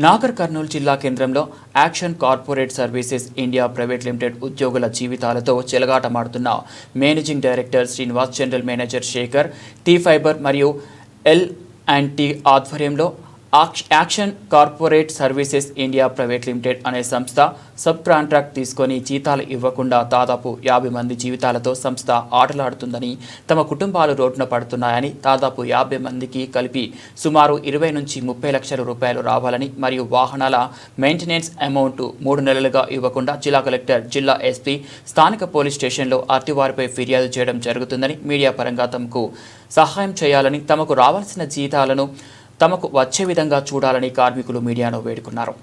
నాగర్ కర్నూలు జిల్లా కేంద్రంలో action corporate services India private limited ఉద్యోగుల జీవితాలతో చెలగాటమాడుతున్న managing director Srinivas general manager Sekhar T fiber మరియు ఎల్ అండ్ టీ ఆధ్వర్యంలో action corporate services India private limited అనే సంస్థ సబ్ కాంట్రాక్ట్ తీసుకొని జీతాలు ఇవ్వకుండా దాదాపు యాభై మంది జీవితాలతో సంస్థ ఆటలాడుతుందని తమ కుటుంబాలు రోడ్డున పడుతున్నాయని దాదాపు యాభై మందికి కలిపి సుమారు ఇరవై నుంచి ముప్పై లక్షల రూపాయలు రావాలని మరియు వాహనాల మెయింటెనెన్స్ అమౌంట్ మూడు నెలలుగా ఇవ్వకుండా జిల్లా కలెక్టర్ జిల్లా ఎస్పీ స్థానిక పోలీస్ స్టేషన్లో అర్టివారిపై ఫిర్యాదు చేయడం జరుగుతుందని మీడియా పరంగా తమకు సహాయం చేయాలని తమకు రావాల్సిన జీతాలను తమకు వచ్చే విధంగా చూడాలని కార్మికులు మీడియాను వేడుకున్నారు.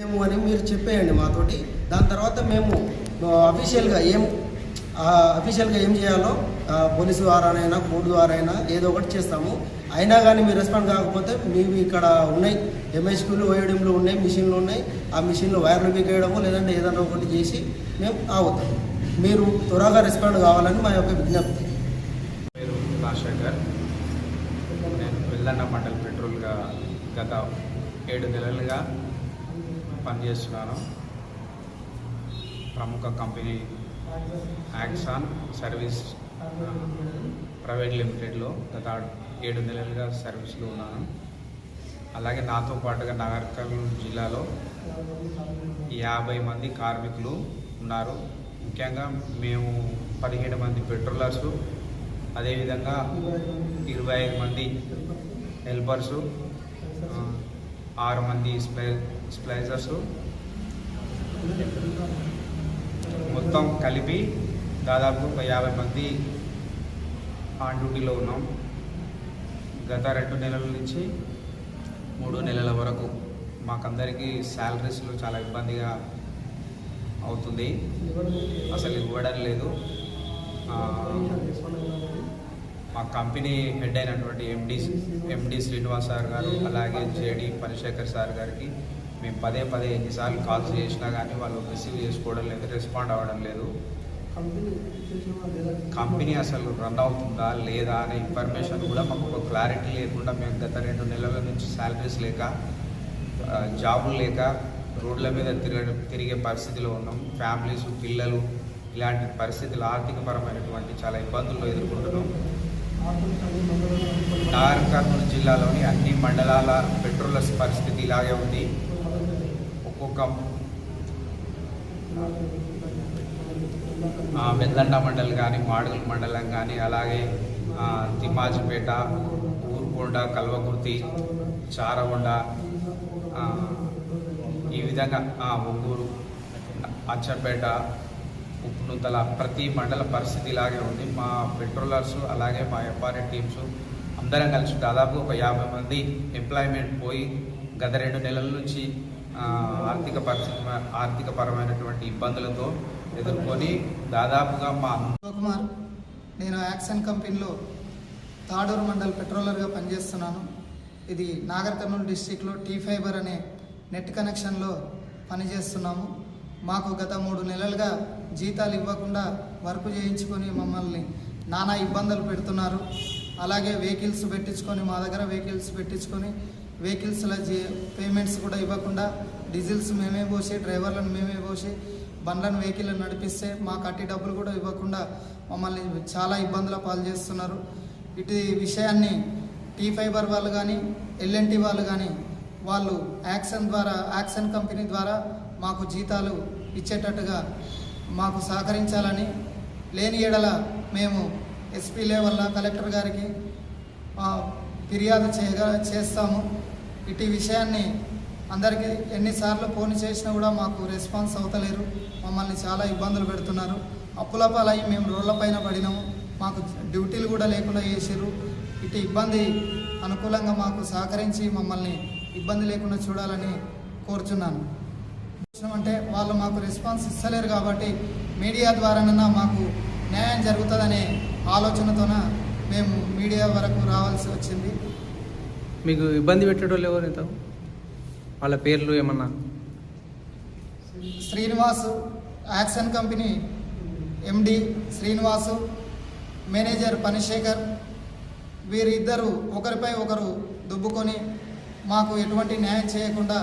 మేము అని మీరు చెప్పేయండి మాతోటి. దాని తర్వాత మేము అఫీషియల్గా ఏం అఫీషియల్గా ఏం చేయాలో పోలీసు ద్వారానైనా కోర్టు ద్వారా అయినా ఏదో ఒకటి చేస్తాము. అయినా కానీ మీరు రెస్పాండ్ కాకపోతే మేము ఇక్కడ ఉన్నాయి ఎంఎస్పీలు ఓఎడిఎంలు ఉన్నాయి మిషన్లు ఉన్నాయి. ఆ మిషన్లో వైర్లు బిగేయడము లేదంటే ఏదైనా ఒకటి చేసి మేము ఆగుతాం. మీరు త్వరగా రెస్పాండ్ కావాలని మా యొక్క విజ్ఞప్తి. పేరు రాజశేఖర్ తెల్లన్న మండల్ పెట్రోల్గా గత ఏడు నెలలుగా పనిచేస్తున్నాను. ప్రముఖ కంపెనీ యాక్సాన్ సర్వీస్ ప్రైవేట్ లిమిటెడ్లో గత ఏడు నెలలుగా సర్వీస్లో ఉన్నాను. అలాగే నాతో పాటుగా నాగర్కర్నూలు జిల్లాలో యాభై మంది కార్మికులు ఉన్నారు. ముఖ్యంగా మేము పదిహేడు మంది పెట్రోలర్సు అదేవిధంగా ఇరవై ఐదు మంది హెల్పర్సు uh, ఆరు మంది స్ప్లై స్ప్లైజర్సు మొత్తం కలిపి దాదాపు ఒక యాభై మంది ఆన్ డ్యూటీలో ఉన్నాం. గత రెండు నెలల నుంచి మూడు నెలల వరకు మాకందరికీ శాలరీస్లో చాలా ఇబ్బందిగా అవుతుంది. అసలు ఇవ్వడం లేదు. మా కంపెనీ హెడ్ అయినటువంటి ఎండి ఎండి శ్రీనివాస్ సార్ గారు అలాగే జేడి పనిశేఖర్ సార్ గారికి మేము పదే పదే ఎన్నిసార్లు కాల్స్ చేసినా కానీ వాళ్ళు రిసీవ్ చేసుకోవడం లేదు రెస్పాండ్ అవ్వడం లేదు. కంపెనీ అసలు రన్ అవుతుందా లేదా అనే ఇన్ఫర్మేషన్ కూడా మాకు ఒక క్లారిటీ లేకుండా మేము గత రెండు నెలల నుంచి శాలరీస్ లేక జాబులు లేక రోడ్ల మీద తిరగ తిరిగే పరిస్థితిలో ఉన్నాం. ఫ్యామిలీస్ పిల్లలు ఇలాంటి పరిస్థితులు ఆర్థికపరమైనటువంటి చాలా ఇబ్బందులు ఎదుర్కొంటున్నాం. నాగర్ కర్నూలు జిల్లాలోని అన్ని మండలాల పెట్రోలర్స్ పరిస్థితి ఇలాగే ఉంది. ఒక్కొక్క వెల్లండ మండల్ కానీ మాడుగుల మండలం కానీ అలాగే తిమ్మాజిపేట ఊరుకొండ కల్వకుర్తి చారగొండ ఈ విధంగా ముగ్గురు ఒంగూరు అచ్చంపేట ఉప్పునూతల ప్రతి మండల పరిస్థితి ఇలాగే ఉంది. మా పెట్రోలర్స్ అలాగే మా ఎఫ్ఆర్ఏ టీమ్స్ అందరం కలిసి దాదాపు ఒక యాభై మంది ఎంప్లాయ్మెంట్ పోయి గత రెండు నెలల నుంచి ఆర్థిక పరిస్థితి ఆర్థిక పరమైనటువంటి ఇబ్బందులతో ఎదుర్కొని దాదాపుగా మా కుమార్ నేను యాక్సన్ కంపెనీలో తాడూరు మండల్ పెట్రోలర్గా పనిచేస్తున్నాను. ఇది నాగర్ కర్నూలు డిస్టిక్లో టీ ఫైబర్ అనే నెట్ కనెక్షన్లో పనిచేస్తున్నాము. మాకు గత మూడు నెలలుగా జీతాలు ఇవ్వకుండా వర్క్ చేయించుకొని మమ్మల్ని నానా ఇబ్బందులు పెడుతున్నారు. అలాగే వెహికల్స్ పెట్టించుకొని మా దగ్గర వెహికల్స్ పెట్టించుకొని వెహికల్స్ల పేమెంట్స్ కూడా ఇవ్వకుండా డీజిల్స్ మేమే పోసి డ్రైవర్లను మేమే పోసి బండ్లను వెహికల్ నడిపిస్తే మా కట్టి డబ్బులు కూడా ఇవ్వకుండా మమ్మల్ని చాలా ఇబ్బందుల పాలు చేస్తున్నారు. ఇటు విషయాన్ని టీ ఫైబర్ వాళ్ళు కానీ ఎల్ఎన్టీ వాళ్ళు కానీ వాళ్ళు యాక్షన్ ద్వారా యాక్సన్ కంపెనీ ద్వారా మాకు జీతాలు ఇచ్చేటట్టుగా మాకు సహకరించాలని లేని ఎడల మేము ఎస్పీ లెవెల్ల కలెక్టర్ గారికి ఫిర్యాదు చేయగా చేస్తాము. ఇటు విషయాన్ని అందరికీ ఎన్నిసార్లు ఫోన్ చేసినా కూడా మాకు రెస్పాన్స్ అవుతలేరు. మమ్మల్ని చాలా ఇబ్బందులు పెడుతున్నారు. అప్పుల పాలయ్యి మేము రోడ్లపైన పడినాము. మాకు డ్యూటీలు కూడా లేకుండా చేసారు ఇటు ఇబ్బంది అనుకూలంగా మాకు సహకరించి మమ్మల్ని ఇబ్బంది లేకుండా చూడాలని కోరుచున్నాను. అంటే వాళ్ళు మాకు రెస్పాన్స్ ఇస్తలేరు కాబట్టి మీడియా ద్వారానన్నా మాకు న్యాయం జరుగుతుందనే ఆలోచనతోన మేము మీడియా వరకు రావాల్సి వచ్చింది. మీకు ఇబ్బంది పెట్టేటోళ్ళు ఎవరు ఇంత? వాళ్ళ పేర్లు ఏమన్నా? Srinivas action company MD Srinivas manager Panisekhar వీరిద్దరు ఒకరిపై ఒకరు దుబ్బుకొని మాకు ఎటువంటి న్యాయం చేయకుండా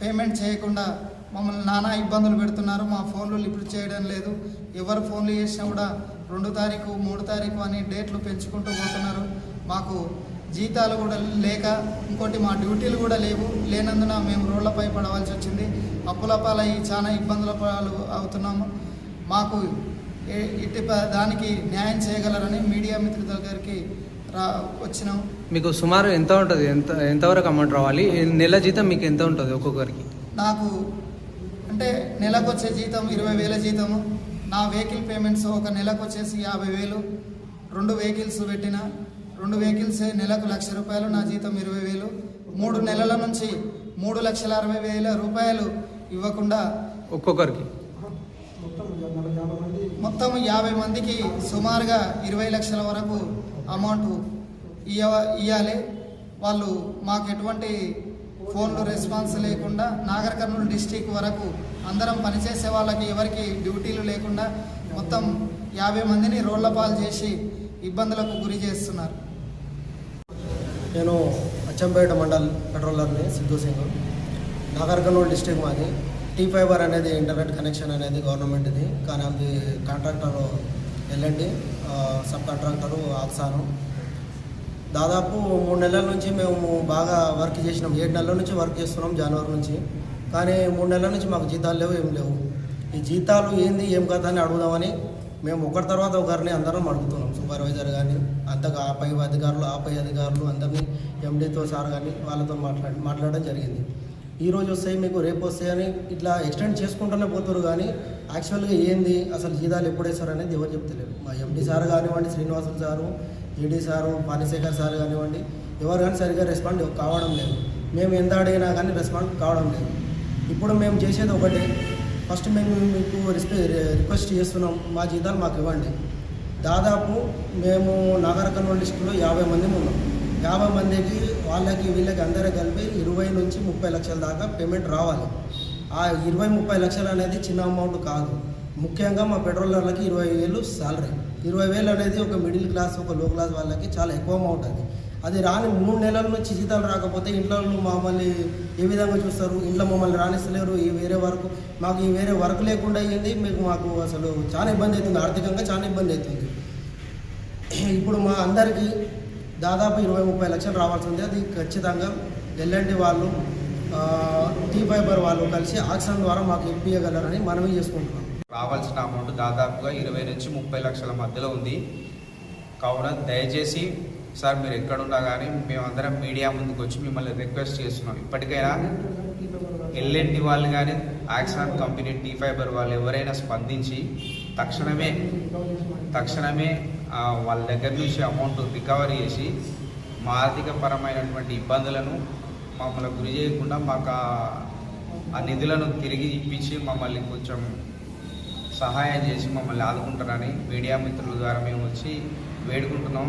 పేమెంట్ చేయకుండా మమ్మల్ని నానా ఇబ్బందులు పెడుతున్నారు. మా ఫోన్లు లిఫ్ట్ చేయడం లేదు. ఎవరు ఫోన్లు చేసినా కూడా రెండు తారీఖు మూడు తారీఖు అని డేట్లు పెంచుకుంటూ పోతున్నారు. మాకు జీతాలు కూడా లేక ఇంకోటి మా డ్యూటీలు కూడా లేవు. లేనందున మేము రోడ్లపై పడవలసి వచ్చింది. అప్పుల చాలా ఇబ్బందుల పాలు అవుతున్నాము. మాకు ప- దానికి న్యాయం చేయగలరని మీడియా మిత్రుల దగ్గరికి రా వచ్చినాం. మీకు సుమారు ఎంత ఉంటుంది? ఎంత ఎంతవరకు అమౌంట్ రావాలి? నెల జీతం మీకు ఎంత ఉంటుంది ఒక్కొక్కరికి? నాకు అంటే నెలకు వచ్చే జీతం ఇరవై వేల జీతము. నా వెహికల్ పేమెంట్స్ ఒక నెలకు వచ్చేసి యాభై వేలు. రెండు వెహికల్స్ పెట్టిన రెండు వెహికల్స్ నెలకు లక్ష రూపాయలు నా జీతం ఇరవై వేలు. మూడు నెలల నుంచి మూడు లక్షల అరవై వేల రూపాయలు ఇవ్వకుండా ఒక్కొక్కరికి. మొత్తం యాభై మందికి సుమారుగా ఇరవై లక్షల వరకు అమౌంట్ ఇయ్య ఇవ్వాలి వాళ్ళు మాకు ఎటువంటి ఫోన్లు రెస్పాన్స్ లేకుండా నాగర్ కర్నూలు డిస్టిక్ వరకు అందరం పనిచేసే వాళ్ళకి ఎవరికి డ్యూటీలు లేకుండా మొత్తం యాభై మందిని రోళ్ళ పాలు చేసి ఇబ్బందులకు గురి చేస్తున్నారు. నేను అచ్చంపేట మండల్ పెట్రోలర్ని సిద్ధు సింగ్. నాగర్ కర్నూలు డిస్టిక్ మాది. టీ ఫైబర్ అనేది ఇంటర్నెట్ కనెక్షన్ అనేది గవర్నమెంట్ది. కానీ అది కాంట్రాక్టర్ ఎల్ఎండి సబ్ కాంట్రాక్టరు ఆక్సాను. దాదాపు మూడు నెలల నుంచి మేము బాగా వర్క్ చేసినాం. ఏడు నెలల నుంచి వర్క్ చేస్తున్నాం జనవరి నుంచి. కానీ మూడు నెలల నుంచి మాకు జీతాలు లేవు ఏం లేవు. ఈ జీతాలు ఏంది ఏం కథ అని అడుగుదామని మేము ఒకరి తర్వాత ఒకరిని అందరం అడుగుతున్నాం. సూపర్వైజర్ కానీ అంతగా ఆ పై అధికారులు ఆ పై అధికారులు అందరినీ ఎండీతో సార్ కానీ వాళ్ళతో మాట్లాడి మాట్లాడడం జరిగింది. ఈ రోజు వస్తాయి మీకు రేపు వస్తాయని ఇట్లా ఎక్స్టెండ్ చేసుకుంటూనే పోతారు కానీ యాక్చువల్గా ఏంది అసలు జీతాలు ఎప్పుడు వేస్తారు అనేది ఎవరు చెప్తలేరు. మా ఎండి సార్ కానివ్వండి Srinivasulu sir ED sir Panisekhar sir కానివ్వండి ఎవరు కానీ సరిగ్గా రెస్పాండ్ కావడం లేదు. మేము ఎంత అడిగినా కానీ రెస్పాండ్ కావడం లేదు. ఇప్పుడు మేము చేసేది ఒకటి. ఫస్ట్ మేము మీకు రిస్పె రిక్వెస్ట్ చేస్తున్నాం మా జీతాలు మాకు ఇవ్వండి. దాదాపు మేము నాగర్ కర్నూలు డిస్టిక్లో యాభై మంది ఉన్నాం. యాభై మందికి వాళ్ళకి వీళ్ళకి అందరూ కలిపి ఇరవై నుంచి ముప్పై లక్షల దాకా పేమెంట్ రావాలి. ఆ ఇరవై ముప్పై లక్షలు అనేది చిన్న అమౌంట్ కాదు. ముఖ్యంగా మా పెట్రోలర్లకి ఇరవై వేలు సాలరీ ఇరవై వేలు అనేది ఒక మిడిల్ క్లాస్ ఒక లో క్లాస్ వాళ్ళకి చాలా ఎక్కువ అమౌంట్ అది. అది రాని మూడు నెలల నుంచి జీతాలు రాకపోతే ఇంట్లో వాళ్ళు మమ్మల్ని ఏ విధంగా చూస్తారు? ఇంట్లో మమ్మల్ని రాణిస్తలేరు ఈ వేరే వర్క్ మాకు ఈ వేరే వర్క్ లేకుండా అయ్యింది మీకు మాకు అసలు చాలా ఇబ్బంది అవుతుంది ఆర్థికంగా చాలా ఇబ్బంది అవుతుంది. ఇప్పుడు మా అందరికీ దాదాపు ఇరవై ముప్పై లక్షలు రావాల్సి ఉంది. అది ఖచ్చితంగా ఎల్ఎండి వాళ్ళు టీ ఫైబర్ వాళ్ళు కలిసి ఆక్షన్ ద్వారా మాకు ఇప్పించగలరని మనవి చేసుకుంటున్నాం. రావాల్సిన అమౌంట్ దాదాపుగా ఇరవై నుంచి ముప్పై లక్షల మధ్యలో ఉంది. కావున దయచేసి సార్ మీరు ఎక్కడున్నా కానీ మేమందరం మీడియా ముందుకు వచ్చి మిమ్మల్ని రిక్వెస్ట్ చేస్తున్నాం. ఇప్పటికైనా ఎల్ఎన్టీ వాళ్ళు కానీ యాక్సాన్ కంపెనీ టీ ఫైబర్ వాళ్ళు ఎవరైనా స్పందించి తక్షణమే తక్షణమే వాళ్ళ దగ్గర నుంచి అమౌంట్ రికవరీ చేసి మా ఆర్థిక పరమైనటువంటి ఇబ్బందులను మమ్మల్ని గురి చేయకుండా మాకు ఆ నిధులను తిరిగి ఇప్పించి మమ్మల్ని కొంచెం సహాయం చేసి మమ్మల్ని ఆదుకుంటారని మీడియా మిత్రుల ద్వారా మేము వచ్చి వేడుకుంటున్నాం.